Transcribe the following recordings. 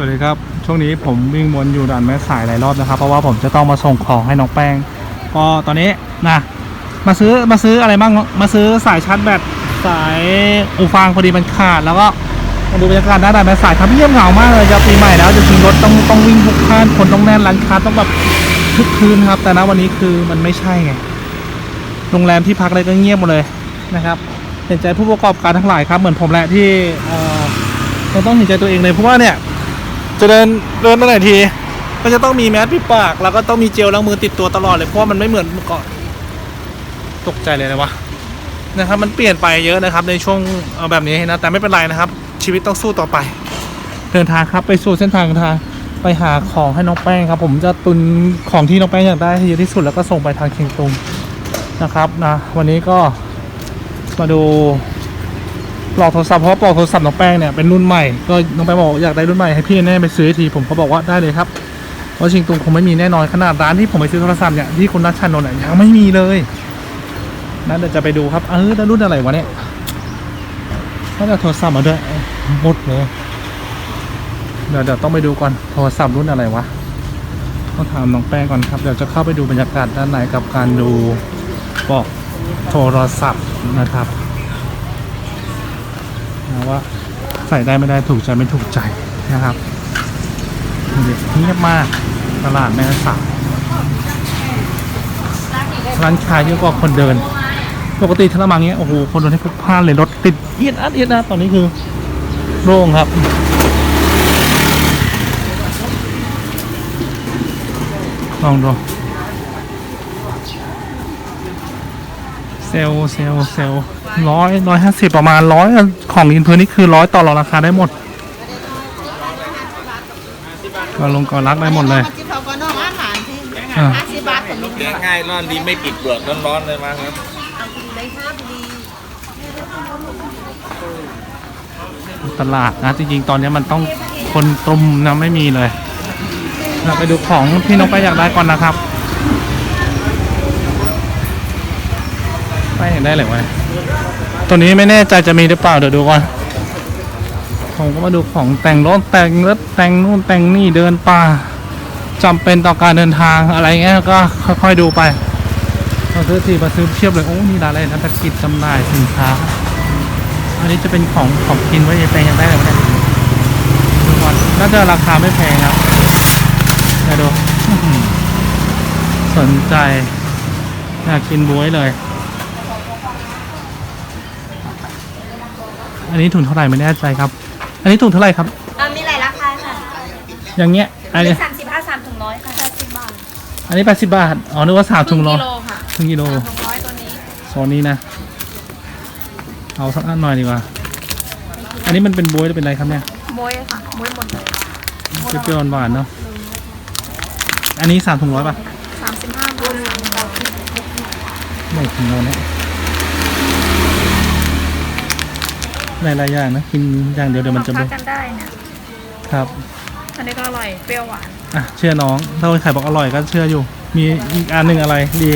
วัสดีครับ ช่วงนี้ผมวิ่งวนอยู่ด่านแม่สายหลายรอบนะครับ เพราะว่าผมจะต้องมาส่งของให้น้องแป้ง ก็ตอนนี้นะมาซื้อมาซื้ออะไรบ้างมาซื้อสายชาร์จแบตสายอูฟางพอดีมันขาด แล้วก็มาดูบรรยากาศหน้าด่านแม่สายครับเยี่ยมเหงามากเลยจะปีใหม่แล้วจริงรถต้องต้องวิ่งทุกข้านคนต้องแน่นร้านค้าต้องแบบทุกคืนครับ แต่ณวันนี้คือมันไม่ใช่ไงโรงแรมที่พักอะไรก็เงียบหมดเลยนะครับเห็นใจผู้ประกอบการทั้งหลายครับเหมือนผมแหละที่เราต้องเห็นใจตัวเองเลยเพราะว่าเนี่ย จะเดินเดินไปไหนที ก็จะต้องมีแมสปิดปาก แล้วก็ต้องมีเจลล้างมือติดตัวตลอดเลยเพราะว่ามันไม่เหมือนเมื่อก่อน ตกใจเลยนะวะนะครับมันเปลี่ยนไปเยอะนะครับในช่วงเอาแบบนี้นะแต่ไม่เป็นไรนะครับ ชีวิตต้องสู้ต่อไป เดินทางครับไปสู่เส้นทางทางไปหาของให้น้องแป้งครับ ผมจะตุนของที่น้องแป้งอยากได้ให้เยอะที่สุดแล้วก็ส่งไปทางเชียงตุงนะครับนะวันนี้ก็มาดู ปลอกโทรศัพท์เพราะปลอกโทรศัพท์น้องแป้งเนี่ยเป็นรุ่นใหม่ก็น้องแป้งบอกอยากได้รุ่นใหม่ให้พี่แน่ไปซื้อทีผมก็บอกว่าได้เลยครับเพราะชิงตุงคงไม่มีแน่นอนขนาดร้านที่ผมไปซื้อโทรศัพท์เนี่ยที่คุณนัชชานนท์เนี่ยยังไม่มีเลยนั่นเดี๋ยวจะไปดูครับเออแล้วรุ่นอะไรวะเนี่ยน่าจะโทรศัพท์มาด้วยหมดเลยเดี๋ยวเดี๋ยวต้องไปดูก่อนโทรศัพท์รุ่นอะไรวะต้องถามน้องแป้งก่อนครับเดี๋ยวจะเข้าไปดูบรรยากาศด้านในกับการดูปลอกโทรศัพท์นะครับ ว่าใส่ได้ไม่ได้ถูกใจไม่ถูกใจนะครับเงียบมากตลาดแม่สายร้านค้าเยอะกว่าคนเดิน ปกติถ้าเรามาเงี้ยโอ้โหคนเดินให้พลุกพล่านเลยรถติดเอียดอัดเอียดอัดตอนนี้คือโล่งครับลองดูเซลลเซลลเซลล ร้อยร้อยห้าสิบประมาณร้อยของอินพื้นนี่คือร้อยต่อรองราคาได้หมดก็ลงก่อนรักได้หมดเลยที่เขาก็นอกอาหารที่อ่าห้าสิบบาทผมเลี้ยงง่ายร้อนดีไม่ปิดเปลือกร้อนๆเลยมั้งครับเอาคุณเลยครับดีตลาดนะจริงๆ ตอนนี้มันต้องคนตุมนะไม่มีเลย เราไปดูของที่น้องไปายอยากได้ก่อนนะครับ ไปเห็นได้เลยวะ ตัวนี้ไม่แน่ใจจะมีหรือเปล่าเดี๋ยวดูก่อนผมก็มาดูของแต่งรถแต่งรถแต่งนู่นแต่งนี่เดินป่าจำเป็นต่อการเดินทางอะไรเงี้ยก็ค่อยๆดูไปเราซื้อทีมาซื้อเทียบเลยโอ้นี่ร้านอะไรนะตะกิดจำหน่ายสินค้า อันนี้จะเป็นของของกินไว้ยังแพงยังได้เลยไหมเนี่ยดูก่อนน่าจะราคาไม่แพงครับเดี๋ยวดูสนใจอยากกินบวยเลย อันนี้ถุงเท่าไหร่ไม่แน่ใจครับ อันนี้ถุงเท่าไหร่ครับ อ่ามีหลายราคาค่ะอย่างเงี้ยอันเป็นี้นสามสิบห้าสามถุงร้อยค่ะแปดสิบบาทอันนี้แปดสิบบาทอ๋อนึกว่าสามถุงโลกิโลค่ะถึงกิโลสามถุงร้อยตัวนี้โซนนี้นะ เอาสักอันหน่อยดีกว่า อันนี้มันเป็นบวยหรือเป็นอะไรครับเนี่ยบวยค่ะบวยหมดเลยเปรี้ยวๆหวานๆเนาะอันนี้สามถุงร้อยป่ะสามสิบห้าบวกสามร้อยไม่ถึงโลเนี่ยห ลายๆอย่างนะกินอย่างเดียวเดี๋ยวมันจะเข้าเบื่อกันได้เนี่ยครับ อันนี้ก็อร่อยเปรี้ยวหวานอะเชื่อน้องถ้าคนขายบอกอร่อยก็เชื่ออยู่ มีอีกอันหนึ่งอะไรดี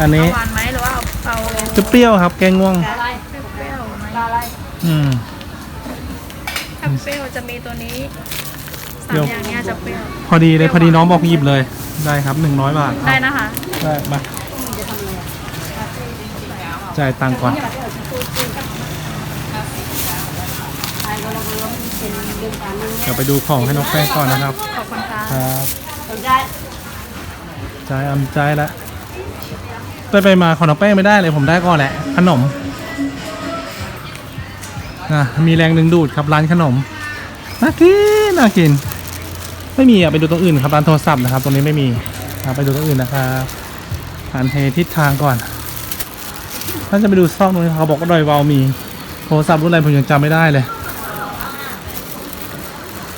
อันนี้เอาหวานไหมหรือว่าเอาเอาจะเปรี้ยวครับ แกงง่วงอะไรเปรี้ยวไหมอืมถ้าเปรี้ยวจะมีตัวนี้เปรี้สามยวอย่างเนี้ยจะเปรี้ยวพอดีเลยพอดีน้องบอกหยิบเลยได้ครับหนึ่งร้อยบาทได้นะคะได้มาจ่ายตังค์ก่อน เดี๋ยวไปดูของให้น้องแป้งก่อนนะครับ ขอบคุณค่ะครับใจอำใจแล้วไปไปมาของน้องแป้งไม่ได้เลยผมได้ก่อนแหละ ขนมนะมีแรงดึงดูดครับร้านขนมน่ากินน่ากิน ไม่มีอะไปดูตรงอื่นครับร้านโทรศัพท์นะครับ ตรงนี้ไม่มีครับไปดูตรงอื่นนะครับผ่านเททิศทางก่อนถ้าจะไปดูซอกตรงนี้เขาบอกว่าดอยวาวมีโทรศัพท์รุ่นอะไรผมยังจำไม่ได้เลย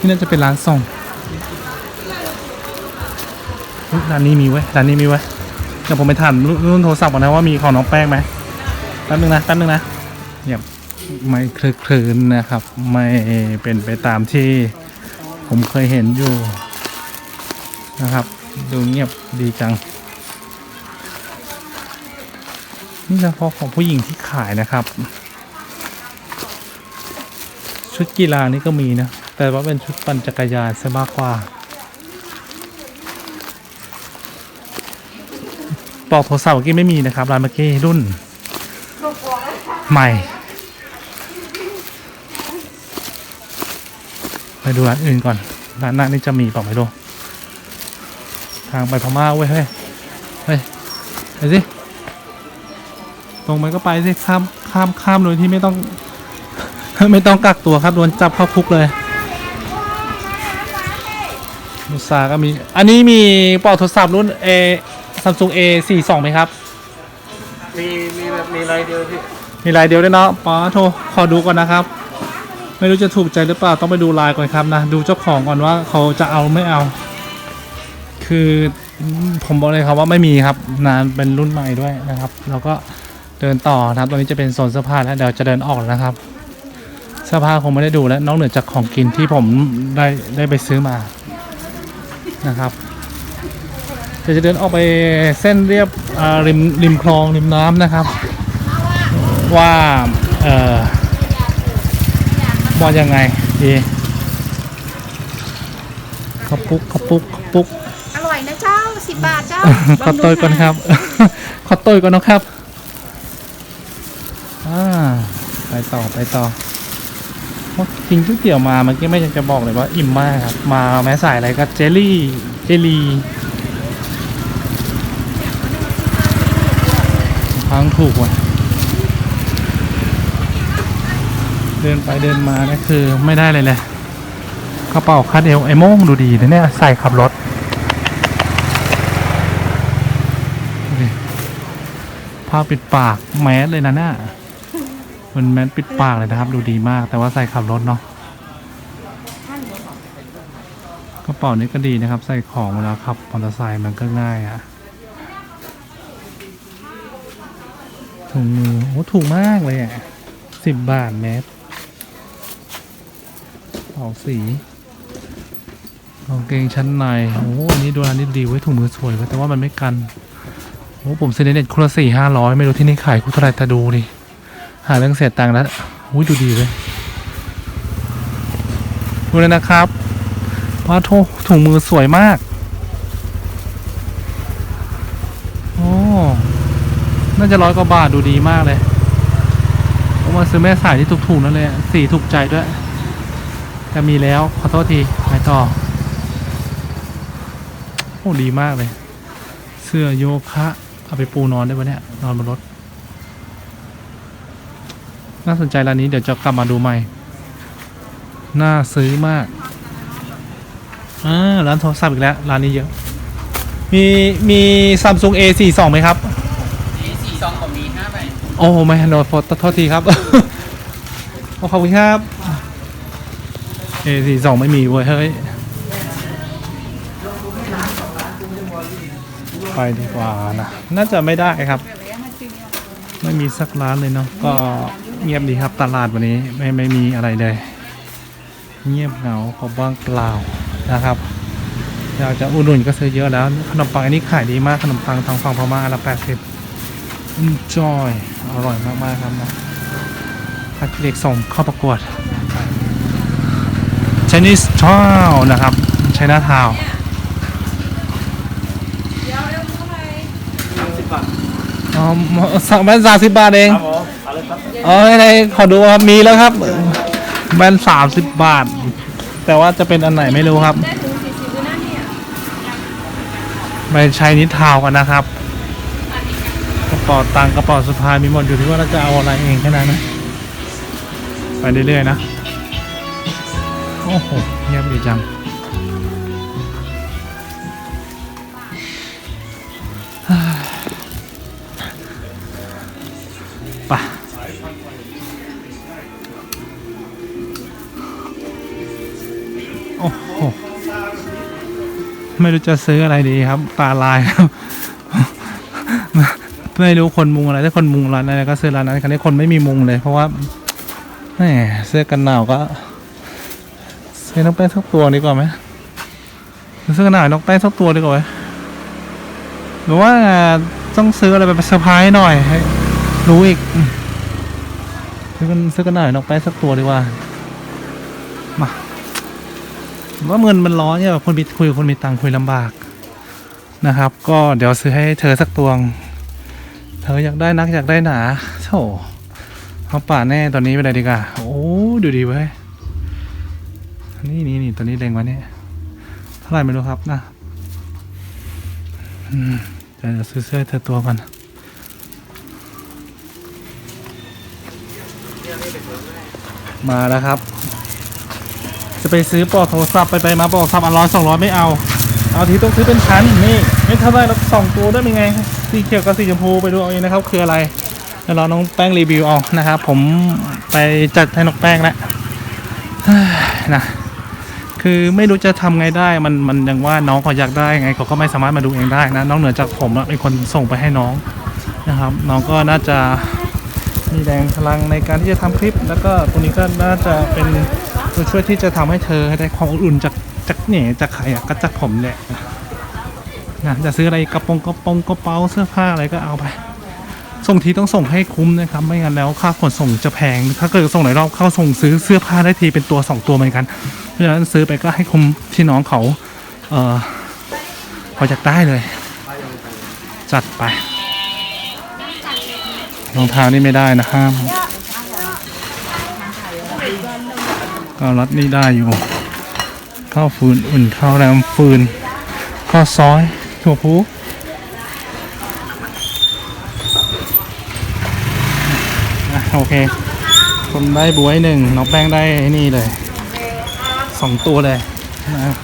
นี่น่าจะเป็นร้านส่งเฮ้ยร้านนี้มีไว้ยร้านนี้มีไว้ยเดี๋ยวผมไปถามรุ่นโทรศัพท์ก่อนนะว่ามีของน้องแป้งไหมแป๊บนึงนะแป๊บนึงนะเงียบไม่คลึกคลืนนะครับ ไม่เป็นไปตามที่ผมเคยเห็นอยู่นะครับ ดูเงียบดีจัง นี่เฉพาะของผู้หญิงที่ขายนะครับ ชุดกีฬานี่ก็มีนะ แต่ว่าเป็นชุดปั่นจักรยานซะมากกว่าปลอกโทรศัพท์เมื่อกี้ไม่มีนะครับร้านเมื่อกี้รุ่น ใหม่ไปดูร้านอื่นก่อนร้านหน้านี่จะมีเปล่าไม่รู้ทางไปพม่าเว้ยเฮ้ยเฮ้ยไปสิตรงไปก็ไปสิข้ามข้ามข้ามโดยที่ไม่ต้อง ไม่ต้องกักตัวครับโดนจับเข้าคุกเลย มุซาก็มี อันนี้มีปลอกโทรศัพท์รุ่น A Samsung A 4 2ไหมครับ มีมีแบบมีอะไรเดียวพี่มีลายเดียวด้วยเนาะป๋าโทรขอดูก่อนนะครับ ไม่รู้จะถูกใจหรือเปล่าต้องไปดูลายก่อนครับนะ ดูเจ้าของก่อนว่าเขาจะเอาไม่เอา คือผมบอกเลยครับว่าไม่มีครับนานเป็นรุ่นใหม่ด้วยนะครับเราก็เดินต่อนะครับตรงนี้จะเป็นโซนเสื้อผ้าแล้วเดี๋ยวจะเดินออกแล้วนะครับเสื้อผ้าคงไม่ได้ดูแล้วนอกเหนือจากของกินที่ผมได้ได้ไปซื้อมา นะครับเดี๋ยวจะเดินออกไปเส้นเรียบอ่าริมริมคลองริมน้ำนะครับ ว่าเอ่อว่ายังไงดีขปุกขปุกขปุกอร่อยนะเจ้าสิบบาทเจ้าขอตัวก่อนครับ ขอตัวก่อนนะครับอ่าไปต่อไปต่อเพราะ กินก๋วยเตี๋ยวมาเมื่อกี้ไม่อยากจะบอกเลยว่าอิ่มมากครับ มาแม้สายอะไรก็เจลลี่เจลลี่พังถูกว่ะ เดินไปเดินมาเนี่ยคือไม่ได้เลยเลยกระเป๋าคาดเอวไอโม่งดูดีนะเนี่ยใส่ขับรถดูดิผ้าปิดปากแมสเลยนะเนี่ย มันแมสปิดปากเลยนะครับ ดูดีมาก แต่ว่าใส่ขับรถเนาะกระเป๋านี้ก็ดีนะครับ ใส่ของเวลาขับมอเตอร์ไซค์มันก็ง่ายอะถุงมือโอ้ถูกมากเลยอะสิบบาทแมสออกสีกางเกงชั้นในโอ้โหอันนี้ดูอันนี้ดีไว้ถุงมือสวยไว้แต่ว่ามันไม่กันโอ้ผมซื้อในเน็ตคุณละสี่ห้าร้อยไม่รู้ที่นี่ขายคุเท่าไหรแต่ดูดิ หาเรื่องเสียตังค์แล้วโอ้ยดูดีเลยดูเลยนะครับว่าโทถุงมือสวยมาก โอ้ น่าจะร้อยกว่าบาทดูดีมากเลยผมมาซื้อแม่สายที่ถูกๆนั่นเลยสีถูกใจด้วยจะมีแล้วขอโทษทีไปต่อ โอ้ดีมากเลย เสื้อโยคะ เอาไปปูนอนได้ปะเนี่ย นอนบนรถ น่าสนใจร้านนี้เดี๋ยวจะกลับมาดูใหม่ น่าซื้อมาก อ่า ร้านโทรศัพท์อีกแล้ว ร้านนี้เยอะ มีมีซัมซุง A 4 2 ไหมครับสี่ซองผมมีห้าใบโอ้ไม่โนโทษโทษทีครับ โอ้ขอบคุณครับเอสี่สองไม่มีเว้ยเฮ้ย ไปดีกว่านะ น่าจะไม่ได้ครับ ไม่มีสักร้านเลยเนาะก็ เงียบดีครับตลาดวันนี้ไม่ไม่มีอะไรเลย เงียบเหงาพอบ้างเปล่านะครับอยากจะอุดหนุนก็ซื้อเยอะแล้ว ขนมปังอันนี้ขายดีมากขนมปังทางฝั่งพม่าละแปดสิบ Enjoy อร่อยมากๆครับนะพักเด็กส่งเข้าประกวด Chinese Town นะครับ China Town อ๋อสั่งแบนสามสิบบาทเองครับผมเอาเลยครับอ๋อในขอดูครับมีแล้วครับแบนสามสิบบาท แต่ว่าจะเป็นอันไหนไม่รู้ครับไปใช้นิดทาวกันนะครับกระเป๋าตังค์กระเป๋าสะพายมีหมดอยู่ที่ว่าเราจะเอาอะไรเองแค่นั้นนะไปเรื่อยๆนะ โอ้โหเงียบดีจัง ไปโอ้โห ไม่รู้จะซื้ออะไรดีครับ ตาลายครับ ไม่รู้คนมุงอะไร ถ้าคนมุงร้านอะไรก็ซื้อร้านนั้นครั้นี้คนไม่มีมุงเลย เพราะว่าแหมเสื้อกันหนาวก็ซื้อน้องแป้งสักตัวดีกว่าไหมเสื้อกันหนาวน้องแป้งสักตัวดีกว่าไหมหรือว่าต้องซื้ออะไรไปเซอร์ไพรส์หน่อย รู้อีกซื้อกันซื้อกันหน่อยนองแป้สักตัวดีกว่า มาว่าเงินมันร้อนเนี่ยคนมีคุยคนมีตังคุยลำบากนะครับ ก็เดี๋ยวซื้อให้เธอสักตวง เธออยากได้นักอยากได้หนาโถเอาป่าแน่ตอนนี้ไปเลยดีกว่าโอ้ดูดีเว้ยนี่นี่นี่ตัวนี้เล็งว้เนี่ยเท่าไหร่ไม่รู้ครับนะเดี๋ยวซื้อเสื้อเธอตัวก่อน มาแล้วครับ จะไปซื้อปลอกโทรศัพท์ไปไปมาปลอกโทรศัพท์อันร้อยสองร้อยไม่เอา เอาทีต้องซื้อเป็นชั้นนี่ไม่เท่าไรแล้วสองตัวได้เป็นไง สีเขียวกับสีชมพูไปดูเอาเองนะครับ คืออะไรเดี๋ยวรอน้องแป้งรีวิวเอานะครับ ผมไปจัดให้น้องแป้งแล้วนะคือไม่รู้จะทำไงได้มันมันยังว่าน้องเขาอยากได้ไงเขาก็ไม่สามารถมาดูเองได้นะน้องเหนือจากผมเป็นคนส่งไปให้น้องนะครับ น้องก็น่าจะ มีแรงพลังในการที่จะทำคลิป แล้วก็ตัวนี้ก็น่าจะเป็นตัวช่วยที่จะทำให้เธอได้ความอุ่นจากจากเนี่ยจากใครอะก็จากผมแหละนะจะซื้ออะไรกระโปรงกระโปรงกระเป๋าเสื้อผ้าอะไรก็เอาไป ส่งทีต้องส่งให้คุ้มนะครับ ไม่งั้นแล้วค่าขนส่งจะแพง ถ้าเกิดส่งหลายรอบเข้าส่งซื้อเสื้อผ้าได้ทีเป็นตัวสองตัวเหมือนกัน เพราะฉะนั้นซื้อไปก็ให้คุ้มที่น้องเขา เออพอจะได้เลย จัดไป รองเท้านี่ไม่ได้นะห้ามก็รัดนี่ได้อยู่ข้าวฟืนอุ่นข้าวแรมฟืนข้าวซอยถั่วพูโอเคผมได้บวยหนึ่งน้องแป้งได้นี่เลยสองตัวเลยนะ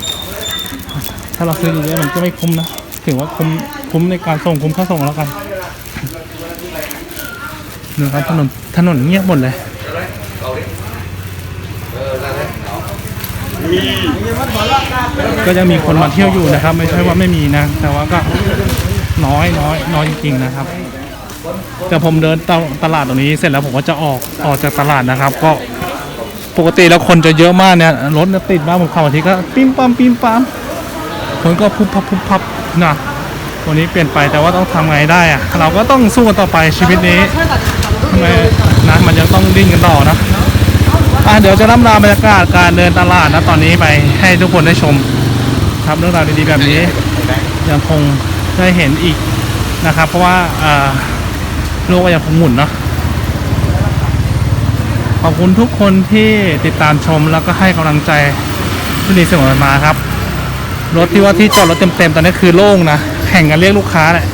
ถ้าเราซื้อเยอะมันก็ไม่คุ้มนะ ถือว่าคุ้มคุ้มในการส่งคุ้มค่าส่งแล้วกัน ดูครับถนนถนนเงียบหมดเลยก็ยังมีคนมาเที่ยวอยู่นะครับ ไม่ใช่ว่าไม่มีนะ แต่ว่าก็น้อยน้อยน้อยจริงๆนะครับแต่ผมเดินตตลาดตรงนี้เสร็จแล้วผมก็จะออกออกจากตลาดนะครับ ก็ปกติแล้วคนจะเยอะมากเนี่ยรถติดมากผมขับบาทีก็ปิ้มปั๊มปิ้มปั๊มคนก็พุบพับพุบพับนะวันนี้เปลี่ยนไปแต่ว่าต้องทำไงได้อะเราก็ต้องสู้กันต่อไปชีวิตนี้ ไมนะมันยังต้องดิ้นกันต่อนะอะเดี๋ยวจะร่ำลาบรรยากาศการเดินตลาดนะตอนนี้ไปให้ทุกคนได้ชมครับเรื่องราวดีๆแบบนี้ ยังคงได้เห็นอีกนะครับ เพราะว่าอ่าโลกก็ยังคงหมุนเนาะขอบคุณทุกคนที่ติดตามชมแล้วก็ให้กำลังใจที่ดีเสมอมาครับ รถที่ว่าที่จอดรถเต็มๆตอนนี้คือโล่งนะแข่งกันเรียกลูกค้าแหละ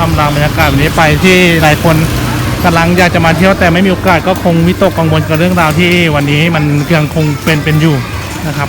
ลำลาบรรยากาศแบบนี้ไปที่หลายคนกำลังอยากจะมาเที่ยวแต่ไม่มีโอกาสก็คงวิตกกังวลกับเรื่องราวที่วันนี้มันยังคงเป็นเป็นอยู่นะครับ